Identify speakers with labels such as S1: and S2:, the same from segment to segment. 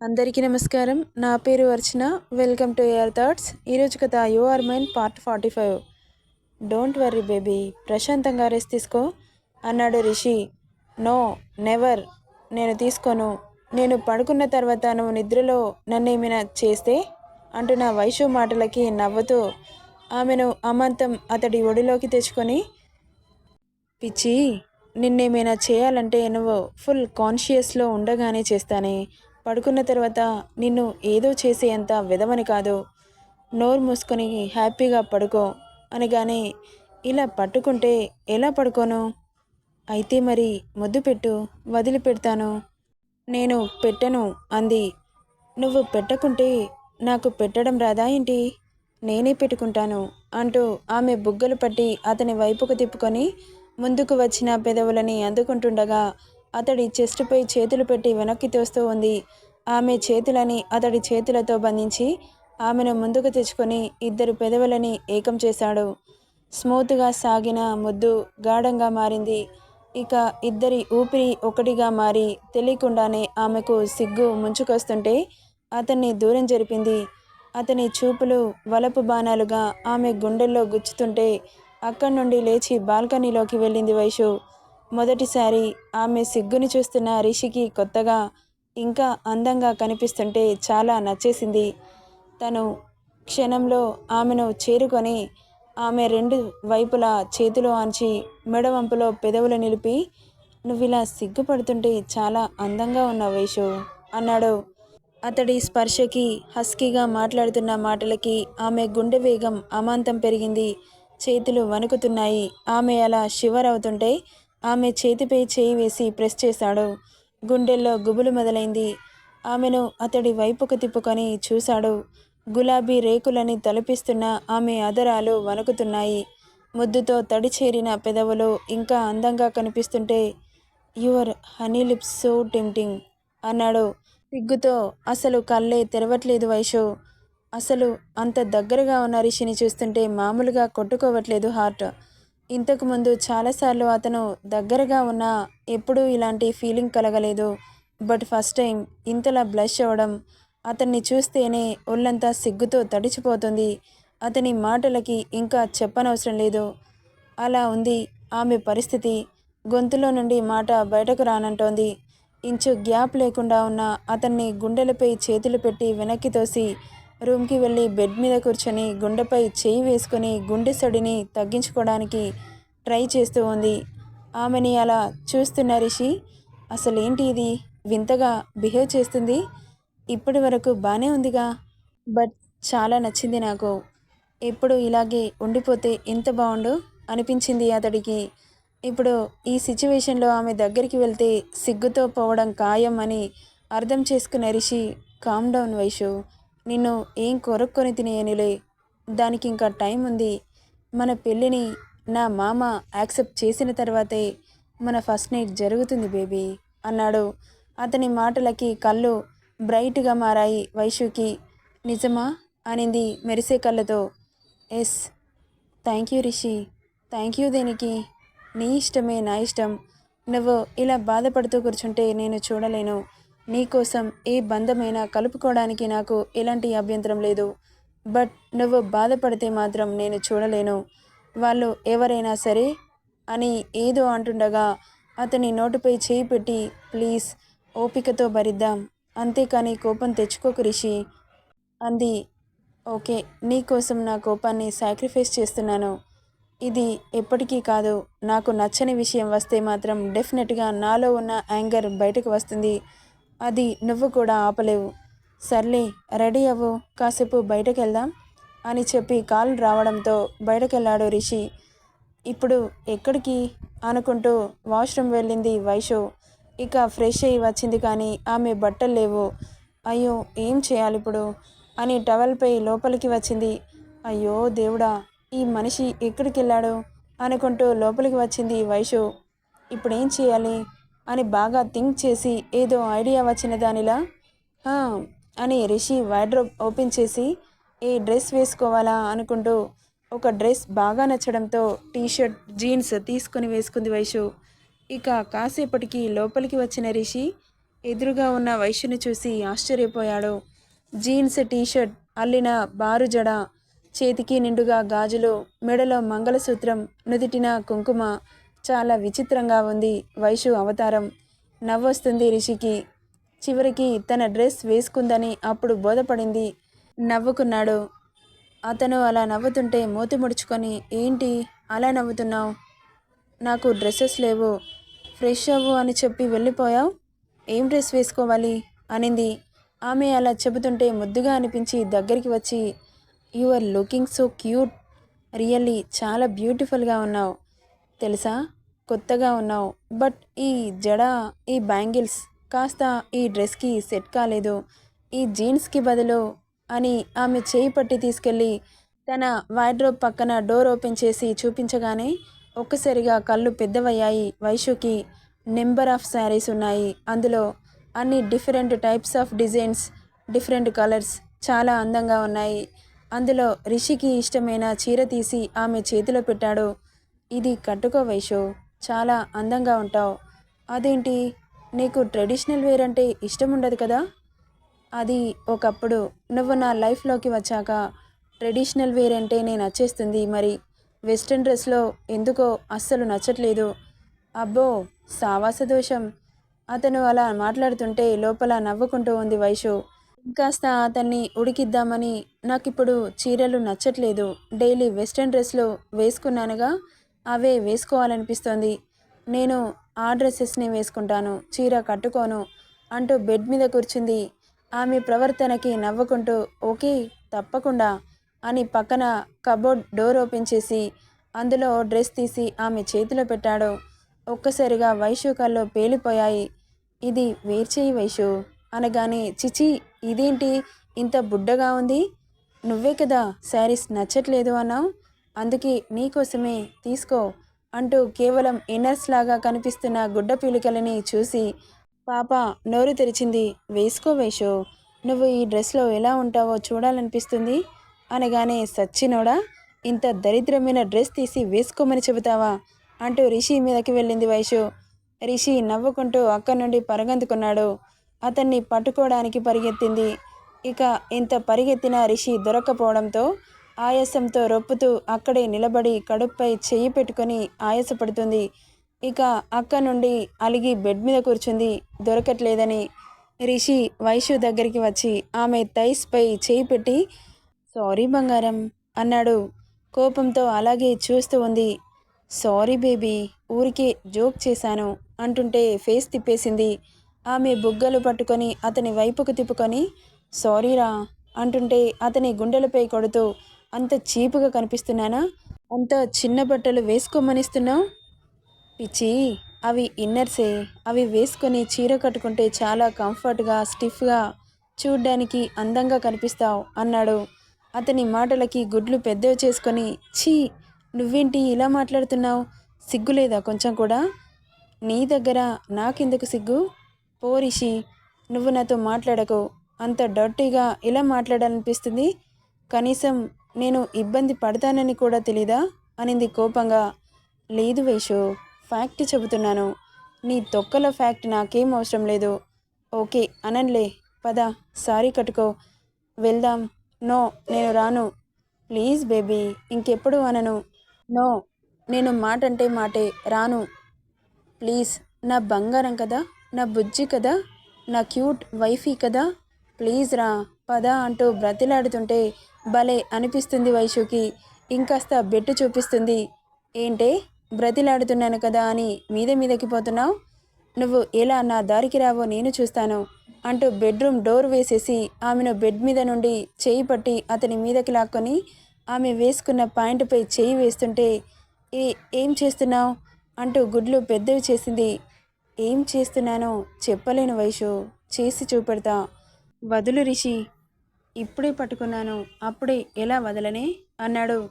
S1: అందరికీ నమస్కారం. నా పేరు Archana. Welcome to air thoughts ఈరోజు కథ you are mine part forty five don't worry baby ప్రశాంతంగా రెస్ట్ తీసుకో. అన్నాడు రిషి. నో నెవర్ నేను తీసుకోను. నేను పడుకున్న తర్వాత నువ్వు నిద్రలో నన్ను ఏమైనా చేస్తే? అంటున్న వైషు మాటలకి నవ్వుతూ ఆమెను అమాంతం అతడి ఒడిలోకి తెచ్చుకొని పిచ్చి నిన్నేమైనా చేయాలంటే నువ్వు ఫుల్ కాన్షియస్లో ఉండగానే చేస్తానే. పడుకున్న తర్వాత నిన్ను ఏదో చేసేంత విధమని కాదు. నోరు మూసుకొని హ్యాపీగా పడుకో అనగానే ఇలా పట్టుకుంటే ఎలా పడుకోను? అయితే మరి ముద్దు పెట్టు వదిలిపెడతాను నేను పెట్టను అంది. నువ్వు పెట్టకుంటే నాకు పెట్టడం రాదా ఏంటి? నేనే పెట్టుకుంటాను అంటూ ఆమె బుగ్గలు పట్టి అతని వైపుకు తిప్పుకొని ముందుకు వచ్చిన పెదవులని అందుకుంటుండగా అతడి చెస్టుపై చేతులు పెట్టి వెనక్కి తోస్తూ ఉంది. ఆమె చేతులని అతడి చేతులతో బంధించి ఆమెను ముందుకు తెచ్చుకొని ఇద్దరు పెదవులని ఏకం చేశాడు. స్మూత్గా సాగిన ముద్దు గాఢంగా మారింది. ఇక ఇద్దరి ఊపిరి ఒకటిగా మారి తెలియకుండానే ఆమెకు సిగ్గు ముంచుకొస్తుంటే అతన్ని దూరం జరిపింది. అతని చూపులు వలపు బాణాలుగా ఆమె గుండెల్లో గుచ్చుతుంటే అక్కడి నుండి లేచి బాల్కనీలోకి వెళ్ళింది వైషు. మొదటిసారి ఆమె సిగ్గుని చూస్తున్న రిషికి కొత్తగా ఇంకా అందంగా కనిపిస్తుంటే చాలా నచ్చేసింది. తను క్షణంలో ఆమెను చేరుకొని ఆమె రెండు వైపులా చేతిలో ఆంచి మెడవంపులో పెదవులు నిలిపి నువ్విలా సిగ్గుపడుతుంటే చాలా అందంగా ఉన్నావు వేషు అన్నాడు. అతడి స్పర్శకి హస్కీగా మాట్లాడుతున్న మాటలకి ఆమె గుండె వేగం అమాంతం పెరిగింది. చేతులు వణుకుతున్నాయి. ఆమె అలా షివర్ అవుతుంటే ఆమె చేతిపై చేయి వేసి ప్రెస్ చేశాడు. గుండెల్లో గుబులు మొదలైంది. ఆమెను అతడి వైపుకు తిప్పుకొని చూశాడు. గులాబీ రేకులని తలపిస్తున్న ఆమె అదరాలు వణుకుతున్నాయి. ముద్దుతో తడి చేరిన పెదవులు ఇంకా అందంగా కనిపిస్తుంటే your honey lips so tempting అన్నాడు. సిగ్గుతో అసలు కళ్ళే తెరవట్లేదు వైషు. అసలు అంత దగ్గరగా ఉన్న రిషిని చూస్తుంటే మామూలుగా కొట్టుకోవట్లేదు హార్ట్. ఇంతకుముందు చాలాసార్లు అతను దగ్గరగా ఉన్నా ఎప్పుడూ ఇలాంటి ఫీలింగ్ కలగలేదు. బట్ ఫస్ట్ టైం ఇంతలా బ్లష్ అవ్వడం అతన్ని చూస్తేనే ఒళ్ళంతా సిగ్గుతో తడిచిపోతుంది. అతని మాటలకి ఇంకా చెప్పనవసరం లేదు. అలా ఉంది ఆమె పరిస్థితి. గొంతులో నుండి మాట బయటకు రానంటోంది. ఇంచు గ్యాప్ లేకుండా ఉన్న అతన్ని గుండెలపై చేతులు పెట్టి వెనక్కి తోసి రూమ్కి వెళ్ళి బెడ్ మీద కూర్చొని గుండెపై చేయి వేసుకొని గుండె సడిని తగ్గించుకోవడానికి ట్రై చేస్తూ ఉంది. ఆమెని అలా చూస్తున్న రిషి అసలేంటి ఇది? వింతగా బిహేవ్ చేస్తుంది. ఇప్పటి వరకు బాగానే ఉందిగా. బట్ చాలా నచ్చింది నాకు. ఎప్పుడు ఇలాగే ఉండిపోతే ఎంత బాగుండు అనిపించింది అతడికి. ఇప్పుడు ఈ సిచ్యువేషన్లో ఆమె దగ్గరికి వెళ్తే సిగ్గుతో పోవడం ఖాయం అని అర్థం చేసుకున్న రిషి కామ్ డౌన్ వైషు. నిన్ను ఏం కొరక్కొని తినేయనిలే? దానికి ఇంకా టైం ఉంది. మన పెళ్ళిని నా మామ యాక్సెప్ట్ చేసిన తర్వాతే మన ఫస్ట్ నైట్ జరుగుతుంది బేబీ అన్నాడు. అతని మాటలకి కళ్ళు బ్రైట్గా మారాయి వైషుకి నిజమా? అనింది మెరిసే కళ్ళతో. Yes. Thank you Rishi. Thank you దేనికి? నీ ఇష్టమే నా ఇష్టం. నువ్వు ఇలా బాధపడుతూ కూర్చుంటే నేను చూడలేను. నీకోసం ఏ బంధమైనా కలుపుకోవడానికి నాకు ఎలాంటి అభ్యంతరం లేదు. బట్ నువ్వు బాధపడితే మాత్రం నేను చూడలేను. వాళ్ళు ఎవరైనా సరే అని ఏదో అంటుండగా అతని నోటుపై చేయి పెట్టి ప్లీజ్ ఓపికతో భరిద్దాం. అంతేకాని కోపం తెచ్చుకోకు రిషి అంది. ఓకే నీకోసం నా కోపాన్ని సాక్రిఫైస్ చేస్తున్నాను. ఇది ఎప్పటికీ కాదు. నాకు నచ్చని విషయం వస్తే మాత్రం డెఫినెట్గా నాలో ఉన్న యాంగర్ బయటకు వస్తుంది. అది నువ్వు కూడా ఆపలేవు. సర్లే రెడీ అవ్వు. కాసేపు బయటకెళ్దాం అని చెప్పి కాల్ రావడంతో బయటకెళ్ళాడు రిషి. ఇప్పుడు ఎక్కడికి? అనుకుంటూ వాష్రూమ్ వెళ్ళింది వైషు. ఇక ఫ్రెష్ అయ్యి వచ్చింది కానీ ఆమె బట్టలు లేవు. అయ్యో ఏం చేయాలి ఇప్పుడు? అని టవల్పై లోపలికి వచ్చింది. అయ్యో దేవుడా ఈ మనిషి ఎక్కడికి వెళ్ళాడు అనుకుంటూ లోపలికి వచ్చింది వైషు. ఇప్పుడు ఏం చేయాలి? అని బాగా థింక్ చేసి ఏదో ఐడియా వచ్చిన దానిలా? అని రిషి వైడ్రోబ్ ఓపెన్ చేసి ఏ డ్రెస్ వేసుకోవాలా? అనుకుంటూ ఒక డ్రెస్ బాగా నచ్చడంతో టీషర్ట్ జీన్స్ తీసుకొని వేసుకుంది వైషు. ఇక కాసేపటికి లోపలికి వచ్చిన రిషి ఎదురుగా ఉన్న వైశ్యుని చూసి ఆశ్చర్యపోయాడు. జీన్స్ టీషర్ట్ అల్లిన బారు జడ చేతికి నిండుగా గాజులు మెడలో మంగళసూత్రం నుదిటిన కుంకుమ చాలా విచిత్రంగా ఉంది. వైషు అవతారం నవ్వొస్తుంది రిషికి. చివరికి తన డ్రెస్ వేసుకుందని అప్పుడు బోధపడింది. నవ్వుకున్నాడు. అతను అలా నవ్వుతుంటే మూతి ముడుచుకొని ఏంటి? అలా నవ్వుతున్నావు? నాకు డ్రెస్సెస్ లేవు. ఫ్రెష్ అవ్వు అని చెప్పి వెళ్ళిపోయావు? ఏం డ్రెస్ వేసుకోవాలి? అనింది. ఆమె అలా చెబుతుంటే ముద్దుగా అనిపించి దగ్గరికి వచ్చి you are looking so cute. Really చాలా బ్యూటిఫుల్గా ఉన్నావు. తెలుసా? కొత్తగా ఉన్నావు. బట్ ఈ జడ ఈ బ్యాంగిల్స్ కాస్త ఈ డ్రెస్కి సెట్ కాలేదు. ఈ జీన్స్కి బదులు అని ఆమె చేయి పట్టి తీసుకెళ్ళి తన వార్డ్రోబ్ పక్కన డోర్ ఓపెన్ చేసి చూపించగానే ఒక్కసారిగా కళ్ళు పెద్దవయ్యాయి వైషుకి. నెంబర్ ఆఫ్ శారీస్ ఉన్నాయి. అందులో అన్ని different types of designs different colours చాలా అందంగా ఉన్నాయి. అందులో రిషికి ఇష్టమైన చీర తీసి ఆమె చేతిలో పెట్టాడు. ఇది కట్టుకో వైషు చాలా అందంగా ఉంటావు. అదేంటి? నీకు ట్రెడిషనల్ వేర్ అంటే ఇష్టం ఉండదు కదా? అది ఒకప్పుడు నువ్వు నా లైఫ్లోకి వచ్చాక ట్రెడిషనల్ వేర్ అంటే నేను నచ్చేస్తుంది మరి వెస్ట్రన్ డ్రెస్లో ఎందుకో అస్సలు నచ్చట్లేదు. అబ్బో సావాస దోషం. అతను అలా మాట్లాడుతుంటే లోపల నవ్వుకుంటూ ఉంది వైషు. ఇంకాస్త అతన్ని ఉడికిద్దామని నాకిప్పుడు చీరలు నచ్చట్లేదు. డైలీ వెస్ట్రన్ డ్రెస్లో వేసుకున్నానుగా. అవే వేసుకోవాలనిపిస్తోంది. నేను ఆ డ్రెస్సెస్ని వేసుకుంటాను చీర కట్టుకోను అంటూ బెడ్ మీద కూర్చుంది. ఆమె ప్రవర్తనకి నవ్వుకుంటూ ఓకే తప్పకుండా అని పక్కన కబోర్డ్ డోర్ ఓపెన్ చేసి అందులో డ్రెస్ తీసి ఆమె చేతిలో పెట్టాడు. ఒక్కసారిగా వైషు కళ్ళు పేలిపోయాయి. ఇది వేర్చేయి వైషు అనగానే చిచి ఇదేంటి? ఇంత బుడ్డగా ఉంది. నువ్వే కదా శారీస్ నచ్చట్లేదు అన్నావు. అందుకే నీకోసమే తీసుకో అంటూ కేవలం ఇన్నర్స్ లాగా కనిపిస్తున్న గుడ్డ పీలికలని చూసి పాప నోరు తెరిచింది. వేసుకో వేషో నువ్వు ఈ డ్రెస్లో ఎలా ఉంటావో చూడాలనిపిస్తుంది? అనగానే సచ్చినోడా ఇంత దరిద్రమైన డ్రెస్ తీసి వేసుకోమని చెబుతావా? అంటూ రిషి మీదకి వెళ్ళింది వైషు. రిషి నవ్వుకుంటూ అక్కడి నుండి పరగందుకున్నాడు. అతన్ని పట్టుకోవడానికి పరిగెత్తింది. ఇక ఇంత పరిగెత్తిన రిషి దొరక్కపోవడంతో ఆయాసంతో రొప్పుతూ అక్కడే నిలబడి కడుపుపై చెయ్యి పెట్టుకొని ఆయాసపడుతుంది. ఇక అక్క నుండి అలిగి బెడ్ మీద కూర్చుంది. దొరకట్లేదని రిషి వైషు దగ్గరికి వచ్చి ఆమె థైస్పై చేయి పెట్టి సారీ బంగారం అన్నాడు. కోపంతో అలాగే చూస్తూ ఉంది. సారీ బేబీ ఊరికే జోక్ చేశాను అంటుంటే ఫేస్ తిప్పేసింది. ఆమె బుగ్గలు పట్టుకొని అతని వైపుకు తిప్పుకొని సారీరా అంటుంటే అతని గుండెలపై కొడుతూ అంత చీపుగా కనిపిస్తున్నానా? అంత చిన్న బట్టలు వేసుకోమనిస్తున్నావు పిచ్చి అవి ఇన్నర్సే. అవి వేసుకొని చీర కట్టుకుంటే చాలా కంఫర్ట్గా స్టిఫ్గా చూడ్డానికి అందంగా కనిపిస్తావు అన్నాడు. అతని మాటలకి గుడ్లు పెద్దవి చేసుకొని ఛీ నువ్వేంటి ఇలా మాట్లాడుతున్నావు? సిగ్గులేదా కొంచెం కూడా? నీ దగ్గర నాకెందుకు సిగ్గు? పోరిషి నువ్వు నాతో మాట్లాడకు. అంత డర్టీగా ఇలా మాట్లాడాలనిపిస్తుంది? కనీసం నేను ఇబ్బంది పడతానని కూడా తెలీదా? అనింది కోపంగా. లేదు వేషు ఫ్యాక్ట్ చెబుతున్నాను. నీ తొక్కల ఫ్యాక్ట్ నాకేం అవసరం లేదు. ఓకే అనన్లే పద సారీ కట్టుకో. వెళ్దాం. నో నేను రాను. ప్లీజ్ బేబీ ఇంకెప్పుడు అనను. నో నేను మాట అంటే మాటే రాను. ప్లీజ్ నా బంగారం కదా? నా బుజ్జి కదా? నా క్యూట్ వైఫీ కదా? ప్లీజ్ రా పద అంటూ బ్రతిలాడుతుంటే భలే అనిపిస్తుంది వైశుకి. ఇంకాస్త బెట్టు చూపిస్తుంది. ఏంటే? బ్రతిలాడుతున్నాను కదా అని మీద మీదకి పోతున్నావు? నువ్వు ఎలా నా దారికి రావో నేను చూస్తాను అంటూ బెడ్రూమ్ డోర్ వేసేసి ఆమెను బెడ్ మీద నుండి చేయి పట్టి అతని మీదకి లాక్కొని ఆమె వేసుకున్న పాయింట్పై చేయి వేస్తుంటే ఏ ఏం చేస్తున్నావు? అంటూ గుడ్లు పెద్దవి చేసింది. ఏం చేస్తున్నానో చెప్పలేను వైషు చేసి చూపెడతా. వదులు రిషి ఇప్పుడే పట్టుకున్నాను అప్పుడే ఎలా వదలనే? అన్నాడు.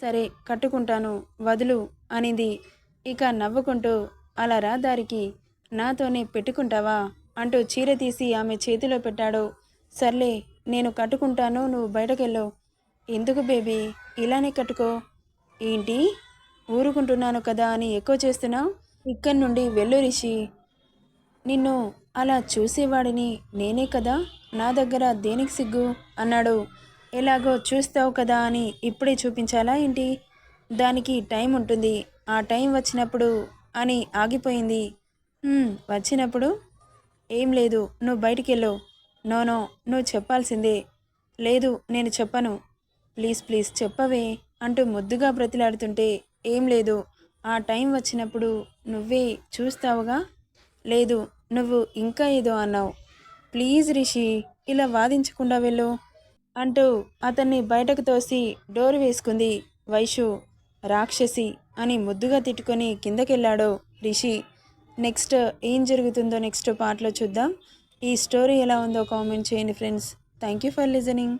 S1: సరే కట్టుకుంటాను వదులు అనింది. ఇక నవ్వుకుంటూ అలా రా దారికి నాతోనే పెట్టుకుంటావా? అంటూ చీర తీసి ఆమె చేతిలో పెట్టాడు. సర్లే నేను కట్టుకుంటాను నువ్వు బయటకెళ్ళు. ఎందుకు బేబీ ఇలానే కట్టుకో. ఏంటి? ఊరుకుంటున్నాను కదా అని ఎక్కువ చేస్తున్నావు? ఇక్కడి నుండి వెళ్ళు రిషి. నిన్ను అలా చూసేవాడిని నేనే కదా? నా దగ్గర దేనికి సిగ్గు? అన్నాడు. ఎలాగో చూస్తావు కదా అని ఇప్పుడే చూపించాలా ఏంటి? దానికి టైం ఉంటుంది. ఆ టైం వచ్చినప్పుడు అని ఆగిపోయింది. వచ్చినప్పుడు? ఏం లేదు నువ్వు బయటికి వెళ్ళు నోనో నువ్వు చెప్పాల్సిందే. లేదు నేను చెప్పను. ప్లీజ్ ప్లీజ్ చెప్పవే అంటూ ముద్దుగా బ్రతిలాడుతుంటే ఏం లేదు. ఆ టైం వచ్చినప్పుడు నువ్వే చూస్తావుగా? లేదు నువ్వు ఇంకా ఏదో అన్నావు. ప్లీజ్ రిషి ఇలా వాదించకుండా వెళ్ళు అంటూ అతన్ని బయటకు తోసి డోర్ వేసుకుంది వైషు. రాక్షసి అని ముద్దుగా తిట్టుకొని కిందకెళ్ళాడు రిషి. నెక్స్ట్ ఏం జరుగుతుందో నెక్స్ట్ పార్ట్లో చూద్దాం. ఈ స్టోరీ ఎలా ఉందో కామెంట్ చేయండి friends. Thank you for listening.